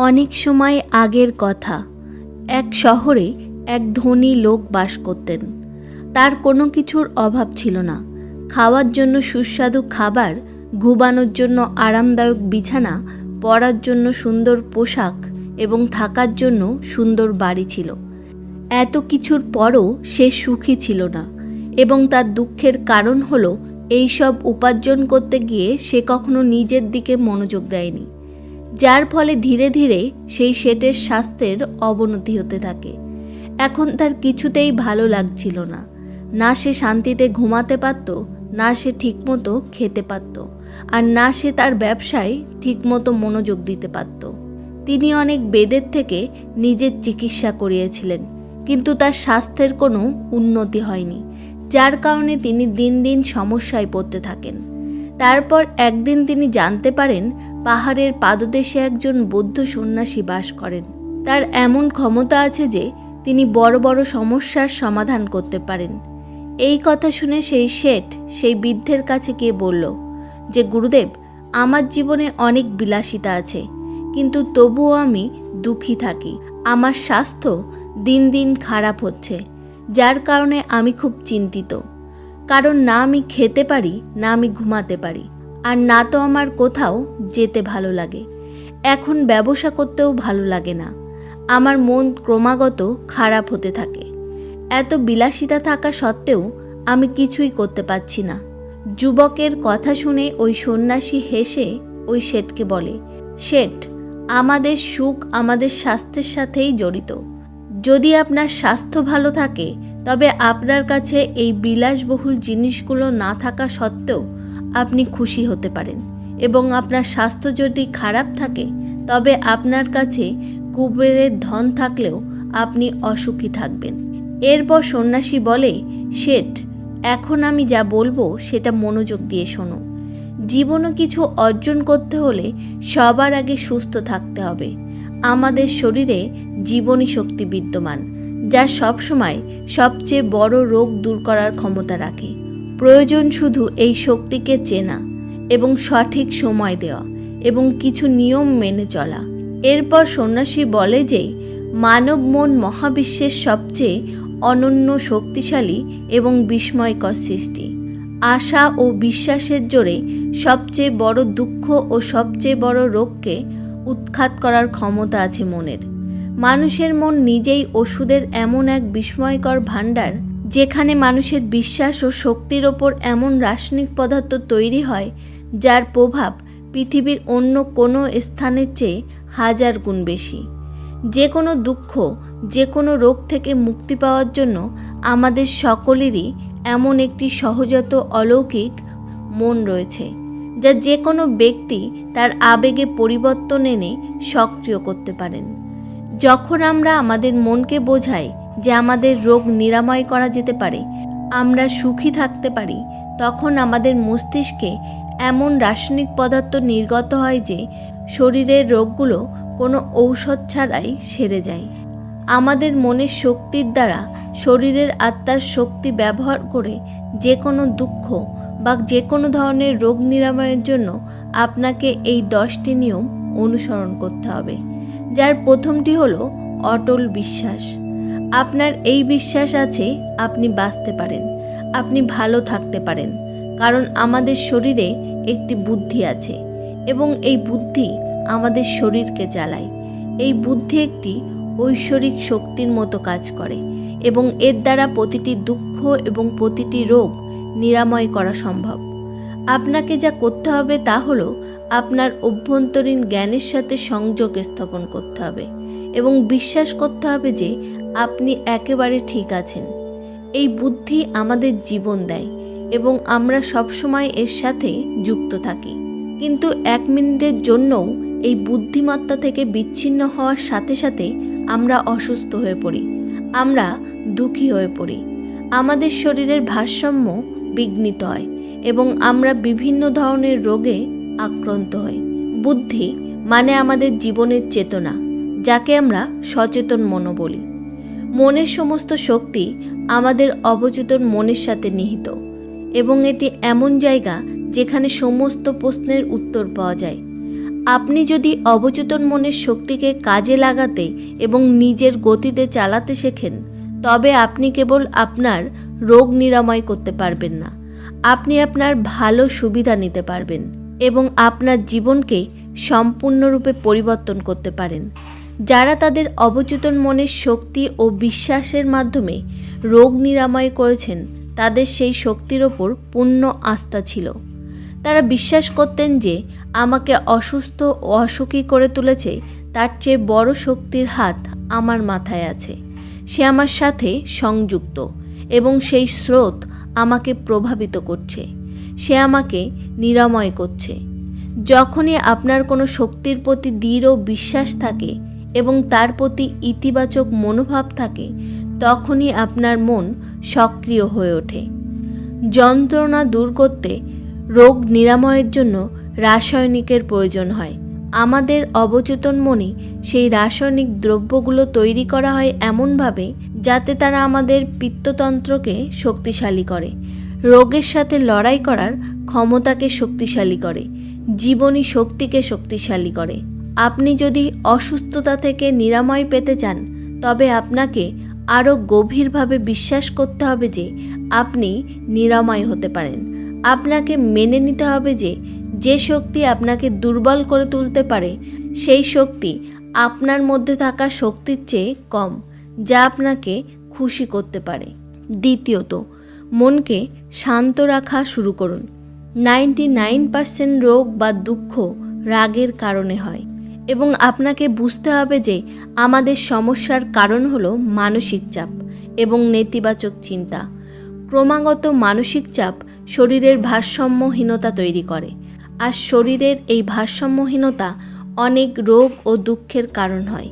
অনেক সময় আগের কথা। এক শহরে এক ধনী লোক বাস করতেন। তার কোনো কিছুর অভাব ছিল না। খাওয়ার জন্য সুস্বাদু খাবার, ঘুমানোর জন্য আরামদায়ক বিছানা পরার জন্য সুন্দর পোশাক এবং থাকার জন্য সুন্দর বাড়ি ছিল। এত কিছুর পরও সে সুখী ছিল না এবং তার দুঃখের কারণ হলো এই সব উপার্জন করতে গিয়ে সে কখনো নিজের দিকে মনোযোগ দেয়নি। যার ফলে ধীরে ধীরে সেই শেটের স্বাস্থ্যের অবনতি হতে থাকে। এখন তার কিছুতেই ভালো লাগছিল না। না সে শান্তিতে ঘুমাতে পারত, না সে ঠিকমতো খেতে পারত, আর না সে তার ব্যবসায় ঠিকমতো মনোযোগ দিতে পারত। তিনি অনেক বেদের থেকে নিজের চিকিৎসা করিয়েছিলেন, কিন্তু তার স্বাস্থ্যের কোনো উন্নতি হয়নি, যার কারণে তিনি দিন দিন সমস্যায় পড়তে থাকেন। তারপর একদিন তিনি জানতে পারেন পাহাড়ের পাদদেশে একজন বৌদ্ধ সন্ন্যাসী বাস করেন। তার এমন ক্ষমতা আছে যে তিনি বড় বড় সমস্যার সমাধান করতে পারেন। এই কথা শুনে সেই শেঠ সেই বৃদ্ধের কাছে গিয়ে বলল, যে গুরুদেব, আমার জীবনে অনেক বিলাসিতা আছে, কিন্তু তবুও আমি দুঃখী থাকি। আমার স্বাস্থ্য দিন দিন খারাপ হচ্ছে, যার কারণে আমি খুব চিন্তিত। কারণ না আমি খেতে পারি, না আমি ঘুমাতে পারি। আর না তো আমার কোথাও যেতে ভালো লাগে। এখন ব্যবসা করতেও ভালো লাগে না। আমার মন ক্রমাগত খারাপ হতে থাকে। এত বিলাসিতা থাকা সত্ত্বেও আমি কিছুই করতে পারছি না। যুবকের কথা শুনে ওই সন্ন্যাসী হেসে ওই শেঠকে বলে, শেঠ, আমাদের সুখ আমাদের স্বাস্থ্যের সাথেই জড়িত। যদি আপনার স্বাস্থ্য ভালো থাকে তবে আপনার কাছে এই বিলাসবহুল জিনিসগুলো না থাকা সত্ত্বেও আপনি খুশি হতে পারেন এবং আপনার স্বাস্থ্য যদি খারাপ থাকে, তবে আপনার কাছে কুবেরের ধন থাকলেও আপনি অসুখী থাকবেন। এরপর সন্ন্যাসী বলে, শেঠ, এখন আমি যা বলব সেটা মনোযোগ দিয়ে শোনো। জীবনে কিছু অর্জন করতে হলে সবার আগে সুস্থ থাকতে হবে। আমাদের শরীরে জীবনী শক্তি বিদ্যমান। যা সবসময় সবচেয়ে বড় রোগ দূর করার ক্ষমতা রাখে। প্রয়োজন শুধু এই শক্তিকে চেনা এবং সঠিক সময় দেওয়া এবং কিছু নিয়ম মেনে চলা। এরপর সন্ন্যাসী বলে যে, মানব মন মহাবিশ্বের সবচেয়ে অনন্য শক্তিশালী এবং বিস্ময়কর সৃষ্টি। আশা ও বিশ্বাসের জোরে সবচেয়ে বড় দুঃখ ও সবচেয়ে বড় রোগকে উৎখাত করার ক্ষমতা আছে মনের। মানুষের মন নিজেই ওষুধের এমন এক বিস্ময়কর ভাণ্ডার, যেখানে মানুষের বিশ্বাস ও শক্তির ওপর এমন রাসায়নিক পদার্থ তৈরি হয়, যার প্রভাব পৃথিবীর অন্য কোনো স্থানের চেয়ে হাজার গুণ বেশি। যে কোনো দুঃখ যে কোনো রোগ থেকে মুক্তি পাওয়ার জন্য আমাদের সকলেরই এমন একটি সহজাত অলৌকিক মন রয়েছে, যা যে কোনো ব্যক্তি তার আবেগে পরিবর্তন এনে সক্রিয় করতে পারেন। যখন আমরা আমাদের মনকে বোঝাই যে আমাদের রোগ নিরাময় করা যেতে পারে, আমরা সুখী থাকতে পারি, তখন আমাদের মস্তিষ্কে এমন রাসায়নিক পদার্থ নির্গত হয় যে শরীরের রোগগুলো কোনো ঔষধ ছাড়াই সেরে যায়। আমাদের মনের শক্তির দ্বারা শরীরের আত্মার শক্তি ব্যবহার করে যে কোনো দুঃখ বা যে কোনো ধরনের রোগ নিরাময়ের জন্য আপনাকে এই দশটি নিয়ম অনুসরণ করতে হবে। যার প্রথমটি হলো অটল বিশ্বাস। আপনার এই বিশ্বাস আছে, আপনি বাঁচতে পারেন, আপনি ভালো থাকতে পারেন, কারণ আমাদের শরীরে একটি বুদ্ধি আছে এবং এই বুদ্ধি আমাদের শরীরকে চালায় এই বুদ্ধি একটি ঐশ্বরিক শক্তির মতো কাজ করে এবং এর দ্বারা প্রতিটি দুঃখ এবং প্রতিটি রোগ নিরাময় করা সম্ভব। আপনাকে যা করতে হবে তা হলো আপনার অভ্যন্তরীণ জ্ঞানের সাথে সংযোগ স্থাপন করতে হবে এবং বিশ্বাস করতে হবে যে আপনি একেবারে ঠিক আছেন। এই বুদ্ধি আমাদের জীবন দেয় এবং আমরা সবসময় এর সাথে যুক্ত থাকি। কিন্তু এক মিনিটের জন্যও এই বুদ্ধিমত্তা থেকে বিচ্ছিন্ন হওয়ার সাথে সাথে আমরা অসুস্থ হয়ে পড়ি, আমরা দুঃখী হয়ে পড়ি। আমাদের শরীরের ভারসাম্য বিঘ্নিত হয় এবং আমরা বিভিন্ন ধরনের রোগে আক্রান্ত হয়। বুদ্ধি মানে আমাদের জীবনের চেতনা, যাকে আমরা সচেতন মনো বলি। মনের সমস্ত শক্তি আমাদের অবচেতন মনের সাথে নিহিত এবং এটি এমন জায়গা যেখানে সমস্ত প্রশ্নের উত্তর পাওয়া যায়। আপনি যদি অবচেতন মনের শক্তিকে কাজে লাগাতে এবং নিজের গতিতে চালাতে শেখেন, তবে আপনি কেবল আপনার রোগ নিরাময় করতে পারবেন না। আপনি আপনার ভালো সুবিধা নিতে পারবেন। এবং আপনার জীবনকে সম্পূর্ণরূপে পরিবর্তন করতে পারেন। যারা তাদের অবচেতন মনের শক্তি ও বিশ্বাসের মাধ্যমে রোগ নিরাময় করেছেন, তাদের সেই শক্তির ওপর পূর্ণ আস্থা ছিল। তারা বিশ্বাস করতেন যে আমাকে অসুস্থ ও অসুখী করে তুলেছে, তার চেয়ে বড় শক্তির হাত আমার মাথায় আছে। সে আমার সাথে সংযুক্ত এবং সেই স্রোত আমাকে প্রভাবিত করছে। সে আমাকে নিরাময় করছে। যখনই আপনার কোনো শক্তির প্রতি দৃঢ় বিশ্বাস থাকে এবং তার প্রতি ইতিবাচক মনোভাব থাকে, তখনই আপনার মন সক্রিয় হয়ে ওঠে। যন্ত্রণা দূর করতে রোগ নিরাময়ের জন্য রাসায়নিকের প্রয়োজন হয়। আমাদের অবচেতন মনে সেই রাসায়নিক দ্রব্যগুলো তৈরি করা হয় এমনভাবে যাতে তারা আমাদের পিত্ততন্ত্রকে শক্তিশালী করে। রোগের সাথে লড়াই করার ক্ষমতাকে শক্তিশালী করে, জীবনী শক্তিকে শক্তিশালী করে। আপনি যদি অসুস্থতা থেকে নিরাময় পেতে চান, তবে আপনাকে আরও গভীরভাবে বিশ্বাস করতে হবে যে আপনি নিরাময় হতে পারেন। আপনাকে মেনে নিতে হবে যে যে শক্তি আপনাকে দুর্বল করে তুলতে পারে, সেই শক্তি আপনার মধ্যে থাকা শক্তির চেয়ে কম, যা আপনাকে খুশি করতে পারে। দ্বিতীয়ত মনকে শান্ত রাখা শুরু করুন। নাইনটি নাইন পার্সেন্ট রোগ বা দুঃখ রাগের কারণে হয় এবং আপনাকে বুঝতে হবে যে আমাদের সমস্যার কারণ হলো মানসিক চাপ এবং নেতিবাচক চিন্তা। ক্রমাগত মানসিক চাপ শরীরের ভারসাম্যহীনতা তৈরি করে আর শরীরের এই ভারসাম্যহীনতা অনেক রোগ ও দুঃখের কারণ হয়।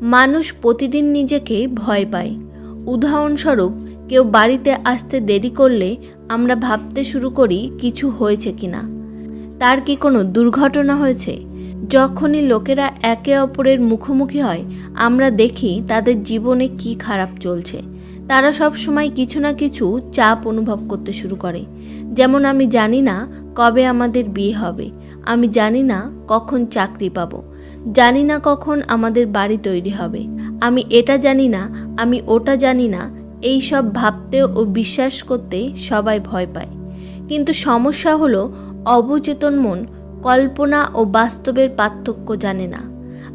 মানুষ প্রতিদিন নিজেকে ভয় পায়। উদাহরণস্বরূপ কেউ বাড়িতে আসতে দেরি করলে আমরা ভাবতে শুরু করি কিছু হয়েছে কিনা। তার কি কোনো দুর্ঘটনা হয়েছে? যখনই লোকেরা একে অপরের মুখোমুখি হয়, আমরা দেখি তাদের জীবনে কি খারাপ চলছে। তারা সব সময় কিছু না কিছু চাপ অনুভব করতে শুরু করে। যেমন আমি জানি না কবে আমাদের বিয়ে হবে। আমি জানি না কখন চাকরি পাবো। জানি না কখন আমাদের বাড়ি তৈরি হবে। আমি এটা জানি না, আমি ওটা জানি না এই সব ভাবতে ও বিশ্বাস করতে সবাই ভয় পায়। কিন্তু সমস্যা হলো, অবচেতন মন কল্পনা ও বাস্তবের পার্থক্য জানে না।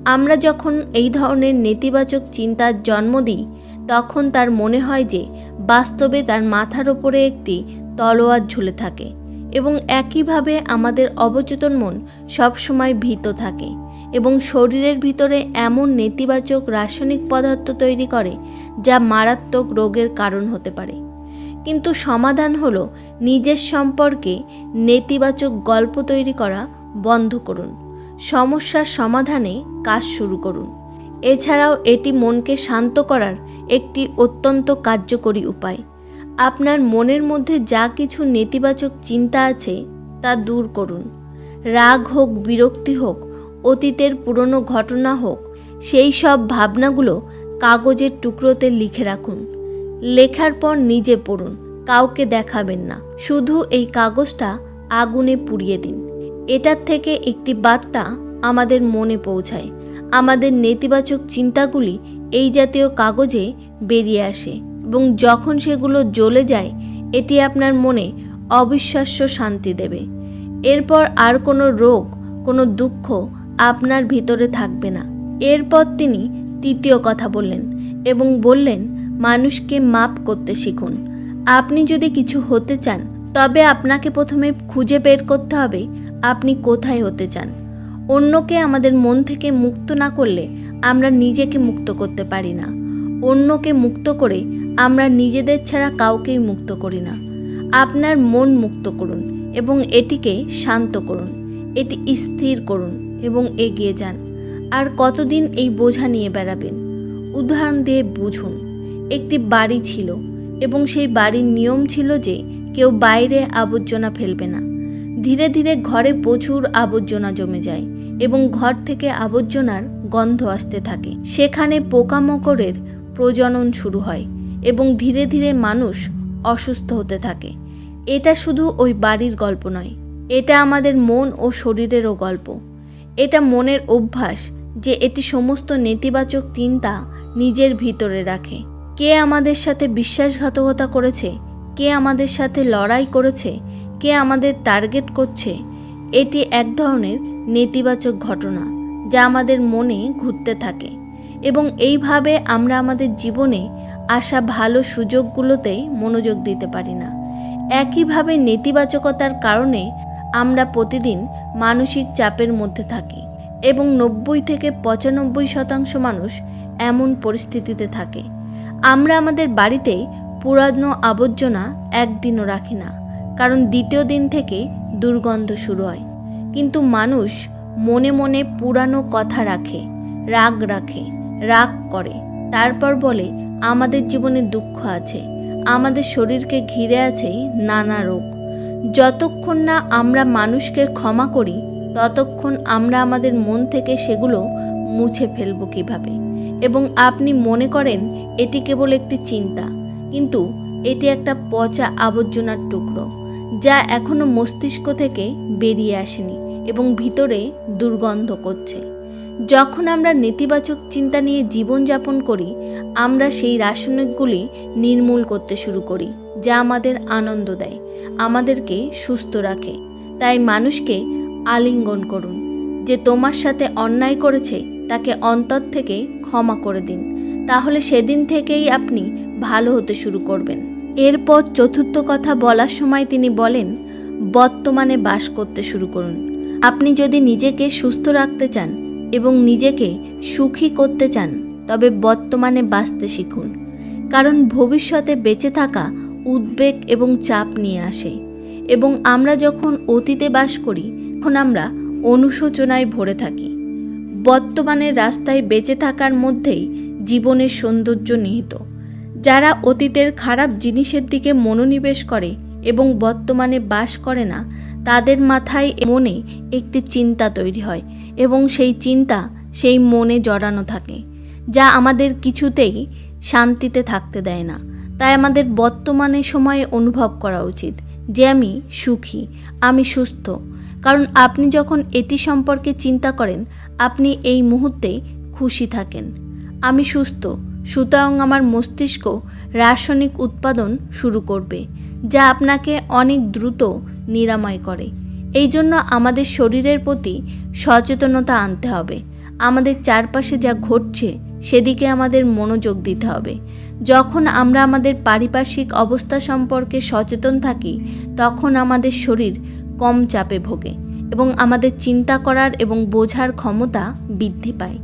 আমরা যখন এই ধরনের নেতিবাচক চিন্তার জন্ম দিই, তখন তার মনে হয় যে বাস্তবে তার মাথার ওপরে একটি তলোয়ার ঝুলে থাকে এবং একইভাবে আমাদের অবচেতন মন সবসময় ভীত থাকে। এবং শরীরের ভিতরে এমন নেতিবাচক রাসায়নিক পদার্থ তৈরি করে যা মারাত্মক রোগের কারণ হতে পারে। কিন্তু সমাধান হলো নিজের সম্পর্কে নেতিবাচক গল্প তৈরি করা বন্ধ করুন। সমস্যার সমাধানে কাজ শুরু করুন। এছাড়াও এটি মনকে শান্ত করার একটি অত্যন্ত কার্যকরী উপায়। আপনার মনের মধ্যে যা কিছু নেতিবাচক চিন্তা আছে তা দূর করুন। রাগ হোক, বিরক্তি হোক অতীতের পুরনো ঘটনা হোক, সেই সব ভাবনাগুলো কাগজের টুকরোতে লিখে রাখুন। লেখার পর নিজে পড়ুন, কাউকে দেখাবেন না। শুধু এই কাগজটা আগুনে পুড়িয়ে দিন। এটার থেকে একটি বার্তা আমাদের মনে পৌঁছায়। আমাদের নেতিবাচক চিন্তাগুলি এই জাতীয় কাগজে বেরিয়ে আসে এবং যখন সেগুলো জ্বলে যায়, এটি আপনার মনে অবিশ্বাস্য শান্তি দেবে। এরপর আর কোনো রোগ, কোনো দুঃখ আপনার ভিতরে থাকবে না। এরপর তিনি তৃতীয় কথা বললেন এবং বললেন, মানুষকে মাপ করতে শিখুন। আপনি যদি কিছু হতে চান, তবে আপনাকে প্রথমে খুঁজে বের করতে হবে আপনি কোথায় হতে চান। অন্যকে আমাদের মন থেকে মুক্ত না করলে আমরা নিজেকে মুক্ত করতে পারি না। অন্যকে মুক্ত করে আমরা নিজেদের ছাড়া কাউকেই মুক্ত করি না। আপনার মন মুক্ত করুন এবং এটিকে শান্ত করুন। এটি স্থির করুন। এবং এগিয়ে যান। আর কতদিন এই বোঝা নিয়ে বেড়াবেন? উদাহরণ দিয়ে বুঝুন। একটি বাড়ি ছিল এবং সেই বাড়ির নিয়ম ছিল যে কেউ বাইরে আবর্জনা ফেলবে না। ধীরে ধীরে ঘরে প্রচুর আবর্জনা জমে যায় এবং ঘর থেকে আবর্জনার গন্ধ আসতে থাকে। সেখানে পোকামাকড়ের প্রজনন শুরু হয় এবং ধীরে ধীরে মানুষ অসুস্থ হতে থাকে। এটা শুধু ওই বাড়ির গল্প নয়, এটা আমাদের মন ও শরীরেরও গল্প। এটা মনের অভ্যাস যে এটি সমস্ত নেতিবাচক চিন্তা নিজের ভিতরে রাখে। কে আমাদের সাথে বিশ্বাসঘাতকতা করেছে? কে আমাদের সাথে লড়াই করেছে? কে আমাদের টার্গেট করছে? এটি এক ধরনের নেতিবাচক ঘটনা যা আমাদের মনে ঘুরতে থাকে এবং এইভাবে আমরা আমাদের জীবনে আসা ভালো সুযোগগুলোতে মনোযোগ দিতে পারি না। একইভাবে নেতিবাচকতার কারণে আমরা প্রতিদিন মানসিক চাপের মধ্যে থাকি এবং নব্বই থেকে পঁচানব্বই শতাংশ মানুষ এমন পরিস্থিতিতে থাকে। আমরা আমাদের বাড়িতে পুরানো আবর্জনা একদিনও রাখি না, কারণ দ্বিতীয় দিন থেকে দুর্গন্ধ শুরু হয়। কিন্তু মানুষ মনে মনে পুরানো কথা রাখে, রাগ রাখে, রাগ করে। তারপর বলে, আমাদের জীবনে দুঃখ আছে, আমাদের শরীরকে ঘিরে আছে নানা রোগ। যতক্ষণ না আমরা মানুষকে ক্ষমা করি, ততক্ষণ আমরা আমাদের মন থেকে সেগুলো মুছে ফেলব কীভাবে? এবং আপনি মনে করেন এটি কেবল একটি চিন্তা, কিন্তু এটি একটা পচা আবর্জনার টুকরো, যা এখনও মস্তিষ্ক থেকে বেরিয়ে আসেনি এবং ভিতরে দুর্গন্ধ করছে। যখন আমরা নেতিবাচক চিন্তা নিয়ে জীবনযাপন করি, আমরা সেই রাসায়নিকগুলি নির্মূল করতে শুরু করি, যা আমাদের আনন্দ দেয়, আমাদেরকে সুস্থ রাখে। তাই মানুষকে আলিঙ্গন করুন, যে তোমার সাথে অন্যায় করেছে, তাকে অন্তর থেকে ক্ষমা করে দিন। তাহলে সেদিন থেকেই আপনি ভালো হতে শুরু করবেন। এরপর চতুর্থ কথা বলার সময় তিনি বলেন, বর্তমানে বাস করতে শুরু করুন। আপনি যদি নিজেকে সুস্থ রাখতে চান এবং নিজেকে সুখী করতে চান, তবে বর্তমানে বাঁচতে শিখুন। কারণ ভবিষ্যতে বেঁচে থাকা উদ্বেগ এবং চাপ নিয়ে আসে। এবং আমরা যখন অতীতে বাস করি, তখন আমরা অনুশোচনায় ভরে থাকি। বর্তমানের রাস্তায় বেঁচে থাকার মধ্যেই জীবনের সৌন্দর্য নিহিত। যারা অতীতের খারাপ জিনিসের দিকে মনোনিবেশ করে এবং বর্তমানে বাস করে না, তাদের মাথায় মনে একটি চিন্তা তৈরি হয় এবং সেই চিন্তা সেই মনে জড়ানো থাকে, যা আমাদের কিছুতেই শান্তিতে থাকতে দেয় না। তাই আমাদের বর্তমানে সময়ে অনুভব করা উচিত যে আমি সুখী, আমি সুস্থ। কারণ আপনি যখন এটি সম্পর্কে চিন্তা করেন, আপনি এই মুহূর্তে খুশি থাকেন। আমি সুস্থ, সুতরাং আমার মস্তিষ্ক রাসায়নিক উৎপাদন শুরু করবে, যা আপনাকে অনেক দ্রুত নিরাময় করে। এই জন্য আমাদের শরীরের প্রতি সচেতনতা আনতে হবে। আমাদের চারপাশে যা ঘটছে, সেদিকে আমাদের মনোযোগ দিতে হবে। যখন আমরা আমাদের পারিপার্শ্বিক অবস্থা সম্পর্কে সচেতন থাকি, তখন আমাদের শরীর কম চাপে ভোগে এবং আমাদের চিন্তা করার এবং বোঝার ক্ষমতা বৃদ্ধি পায়।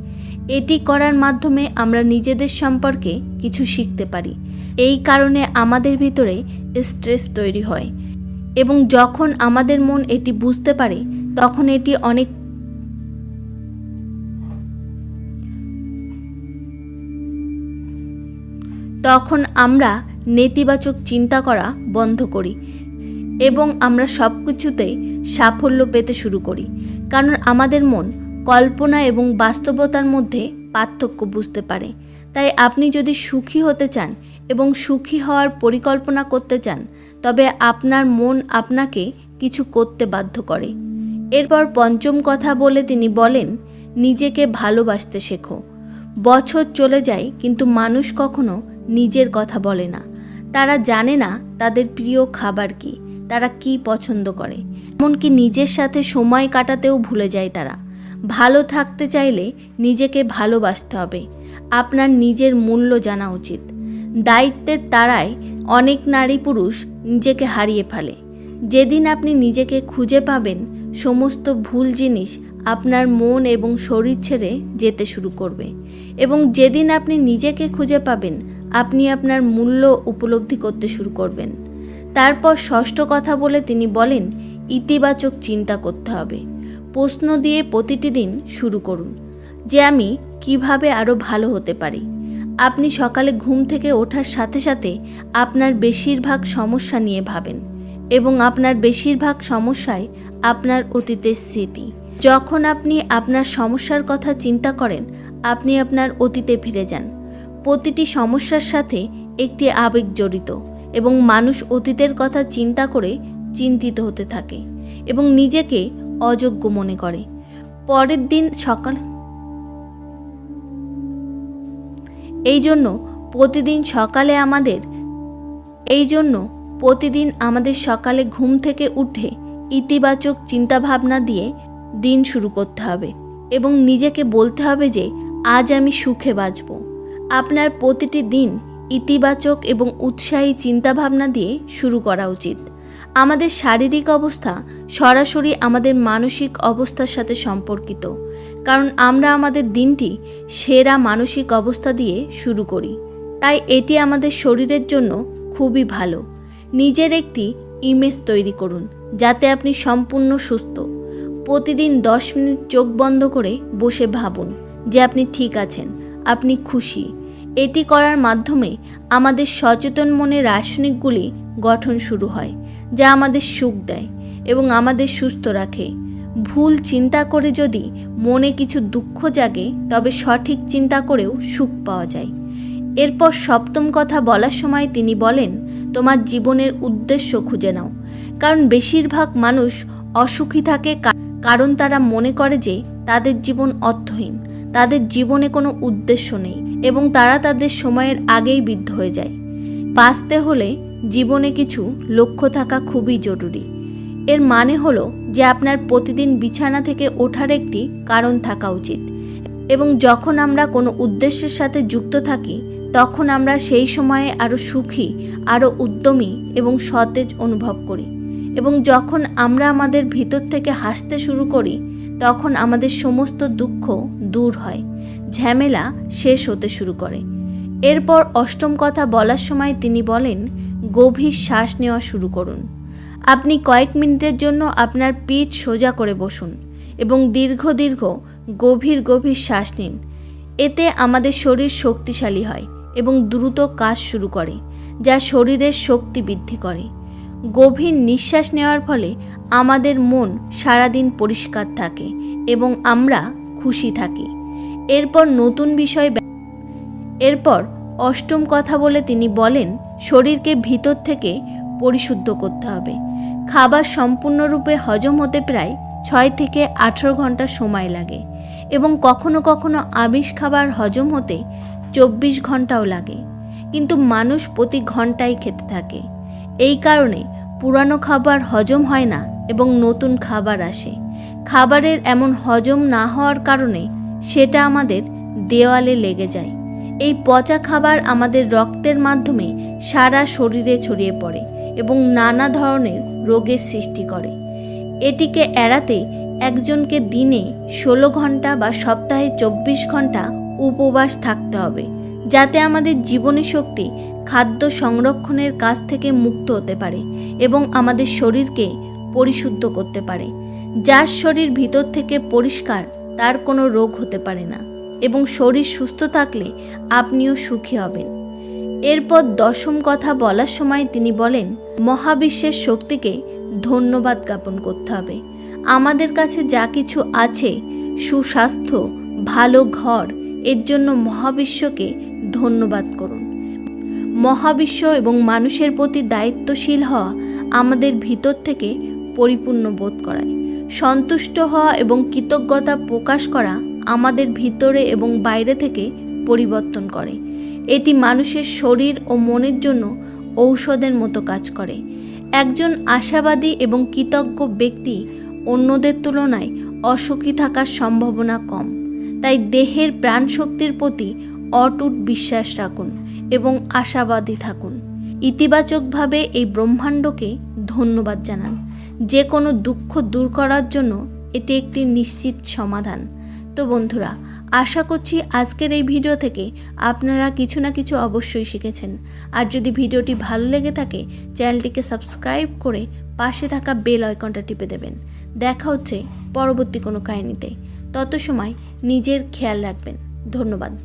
এটি করার মাধ্যমে আমরা নিজেদের সম্পর্কে কিছু শিখতে পারি। এই কারণে আমাদের ভিতরে স্ট্রেস তৈরি হয় এবং যখন আমাদের মন এটি বুঝতে পারে, তখন এটি অনেক তখন আমরা নেতিবাচক চিন্তা করা বন্ধ করি এবং আমরা সব কিছুতে সাফল্য পেতে শুরু করি। কারণ আমাদের মন কল্পনা এবং বাস্তবতার মধ্যে পার্থক্য বুঝতে পারে। তাই আপনি যদি সুখী হতে চান এবং সুখী হওয়ার পরিকল্পনা করতে চান, তবে আপনার মন আপনাকে কিছু করতে বাধ্য করে। এরপর পঞ্চম কথা বলে তিনি বলেন, নিজেকে ভালোবাসতে শেখো। বছর চলে যায়, কিন্তু মানুষ কখনো নিজের কথা বলে না। তারা জানে না তাদের প্রিয় খাবার কি, তারা কি পছন্দ করে। এমনকি নিজের সাথে সময় কাটাতেও ভুলে যায় তারা। ভালো থাকতে চাইলে নিজেকে ভালোবাসতে হবে। আপনার নিজের মূল্য জানা উচিত। দায়িত্বের তারায় অনেক নারী পুরুষ নিজেকে হারিয়ে ফেলে। যেদিন আপনি নিজেকে খুঁজে পাবেন, সমস্ত ভুল জিনিস আপনার মন এবং শরীর ছেড়ে যেতে শুরু করবে। এবং যেদিন আপনি নিজেকে খুঁজে পাবেন আপনি আপনার মূল্য উপলব্ধি করতে শুরু করবেন। তারপর ষষ্ঠ কথা বলে তিনি বলেন, ইতিবাচক চিন্তা করতে হবে। প্রশ্ন দিয়ে প্রতিটি দিন শুরু করুন, যে আমি কীভাবে আরও ভালো হতে পারি। আপনি সকালে ঘুম থেকে ওঠার সাথে সাথে আপনার বেশিরভাগ সমস্যা নিয়ে ভাবেন এবং আপনার বেশিরভাগ সমস্যায় আপনার অতীতের স্মৃতি। যখন আপনি আপনার সমস্যার কথা চিন্তা করেন, আপনি আপনার অতীতে ফিরে যান। প্রতিটি সমস্যার সাথে একটি আবেগ জড়িত এবং মানুষ অতীতের কথা চিন্তা করে চিন্তিত হতে থাকে এবং নিজেকে অযোগ্য মনে করে। পরের দিন সকাল এই জন্য প্রতিদিন সকালে আমাদের এই জন্য প্রতিদিন আমাদের সকালে ঘুম থেকে উঠে ইতিবাচক চিন্তাভাবনা দিয়ে দিন শুরু করতে হবে এবং নিজেকে বলতে হবে যে, আজ আমি সুখে বাঁচব। আপনার প্রতিটি দিন ইতিবাচক এবং উৎসাহী চিন্তাভাবনা দিয়ে শুরু করা উচিত। আমাদের শারীরিক অবস্থা সরাসরি আমাদের মানসিক অবস্থার সাথে সম্পর্কিত, কারণ আমরা আমাদের দিনটি সেরা মানসিক অবস্থা দিয়ে শুরু করি। তাই এটি আমাদের শরীরের জন্য খুবই ভালো। নিজের একটি ইমেজ তৈরি করুন, যাতে আপনি সম্পূর্ণ সুস্থ। প্রতিদিন দশ মিনিট চোখ বন্ধ করে বসে ভাবুন যে আপনি ঠিক আছেন, আপনি খুশি। এটি করার মাধ্যমে আমাদের সচেতন মনে রাসায়নিকগুলি গঠন শুরু হয়, যা আমাদের সুখ দেয় এবং আমাদের সুস্থ রাখে। ভুল চিন্তা করে যদি মনে কিছু দুঃখ জাগে, তবে সঠিক চিন্তা করেও সুখ পাওয়া যায়। এরপর সপ্তম কথা বলার সময় তিনি বলেন, তোমার জীবনের উদ্দেশ্য খুঁজে নাও। কারণ বেশিরভাগ মানুষ অসুখী থাকে কারণ তারা মনে করে যে তাদের জীবন অর্থহীন। তাদের জীবনে কোনো উদ্দেশ্য নেই এবং তারা তাদের সময়ের আগেই বৃদ্ধ হয়ে যায়। বাঁচতে হলে জীবনে কিছু লক্ষ্য থাকা খুবই জরুরি। এর মানে হলো যে আপনার প্রতিদিন বিছানা থেকে ওঠার একটি কারণ থাকা উচিত এবং যখন আমরা কোনো উদ্দেশ্যের সাথে যুক্ত থাকি, তখন আমরা সেই সময়ে আরও সুখী, আরও উদ্যমী এবং সতেজ অনুভব করি এবং যখন আমরা আমাদের ভিতর থেকে হাসতে শুরু করি তখন আমাদের সমস্ত দুঃখ দূর হয়। ঝামেলা শেষ হতে শুরু করে। এরপর অষ্টম কথা বলার সময় তিনি বলেন, গভীর শ্বাস নেওয়া শুরু করুন। আপনি কয়েক মিনিটের জন্য আপনার পিঠ সোজা করে বসুন এবং দীর্ঘ দীর্ঘ, গভীর গভীর শ্বাস নিন। এতে আমাদের শরীর শক্তিশালী হয় এবং দ্রুত কাজ শুরু করে, যা শরীরের শক্তি বৃদ্ধি করে। গভীর নিঃশ্বাস নেওয়ার ফলে আমাদের মন সারাদিন পরিষ্কার থাকে এবং আমরা খুশি থাকি। এরপর নতুন বিষয় এরপর অষ্টম কথা বলে তিনি বলেন, শরীরকে ভিতর থেকে পরিশুদ্ধ করতে হবে। খাবার সম্পূর্ণরূপে হজম হতে প্রায় ছয় থেকে আঠেরো ঘণ্টা সময় লাগে এবং কখনো কখনো আমিষ খাবার হজম হতে চব্বিশ ঘন্টাও লাগে। কিন্তু মানুষ প্রতি ঘন্টায় খেতে থাকে। এই কারণে পুরানো খাবার হজম হয় না এবং নতুন খাবার আসে। খাবারের এমন হজম না হওয়ার কারণে সেটা আমাদের দেওয়ালে লেগে যায়। এই পচা খাবার আমাদের রক্তের মাধ্যমে সারা শরীরে ছড়িয়ে পড়ে এবং নানা ধরনের রোগের সৃষ্টি করে। এটিকে এড়াতে একজনকে দিনে ষোলো ঘণ্টা বা সপ্তাহে চব্বিশ ঘণ্টা উপবাস থাকতে হবে। যাতে আমাদের জীবনী শক্তি খাদ্য সংরক্ষণের কাছ থেকে মুক্ত হতে পারে এবং আমাদের শরীরকে পরিশুদ্ধ করতে পারে। যার শরীর ভিতর থেকে পরিষ্কার, তার কোনো রোগ হতে পারে না এবং শরীর সুস্থ থাকলে আপনিও সুখী হবেন। এরপর দশম কথা বলার সময় তিনি বলেন, মহাবিশ্বের শক্তিকে ধন্যবাদ জ্ঞাপন করতে হবে। আমাদের কাছে যা কিছু আছে, সুস্বাস্থ্য, ভালো ঘর, এর জন্য মহাবিশ্বকে ধন্যবাদ করুন। মহাবিশ্ব এবং মানুষের প্রতি দায়িত্বশীল হওয়া আমাদের ভিতর থেকে পরিপূর্ণ বোধ করায়। সন্তুষ্ট হওয়া এবং কৃতজ্ঞতা প্রকাশ করা আমাদের ভিতরে এবং বাইরে থেকে পরিবর্তন করে। এটি মানুষের শরীর ও মনের জন্য ঔষধের মতো কাজ করে। একজন আশাবাদী এবং কৃতজ্ঞ ব্যক্তি অন্যদের তুলনায় অসুখী থাকার সম্ভাবনা কম। তাই দেহের প্রাণশক্তির প্রতি অটুট বিশ্বাস রাখুন এবং আশাবাদী থাকুন। ইতিবাচকভাবে এই ব্রহ্মাণ্ডকে ধন্যবাদ জানান। যে কোনো দুঃখ দূর করার জন্য এটি একটি নিশ্চিত সমাধান। তো বন্ধুরা, আশা করছি আজকের এই ভিডিও থেকে আপনারা কিছু না কিছু অবশ্যই শিখেছেন। আর যদি ভিডিওটি ভালো লেগে থাকে, চ্যানেলটিকে সাবস্ক্রাইব করে পাশে থাকা বেল আইকনটা টিপে দেবেন। দেখা হচ্ছে পরবর্তী কোনো কাহিনীতে। তত সময় নিজের খেয়াল রাখবেন। ধন্যবাদ।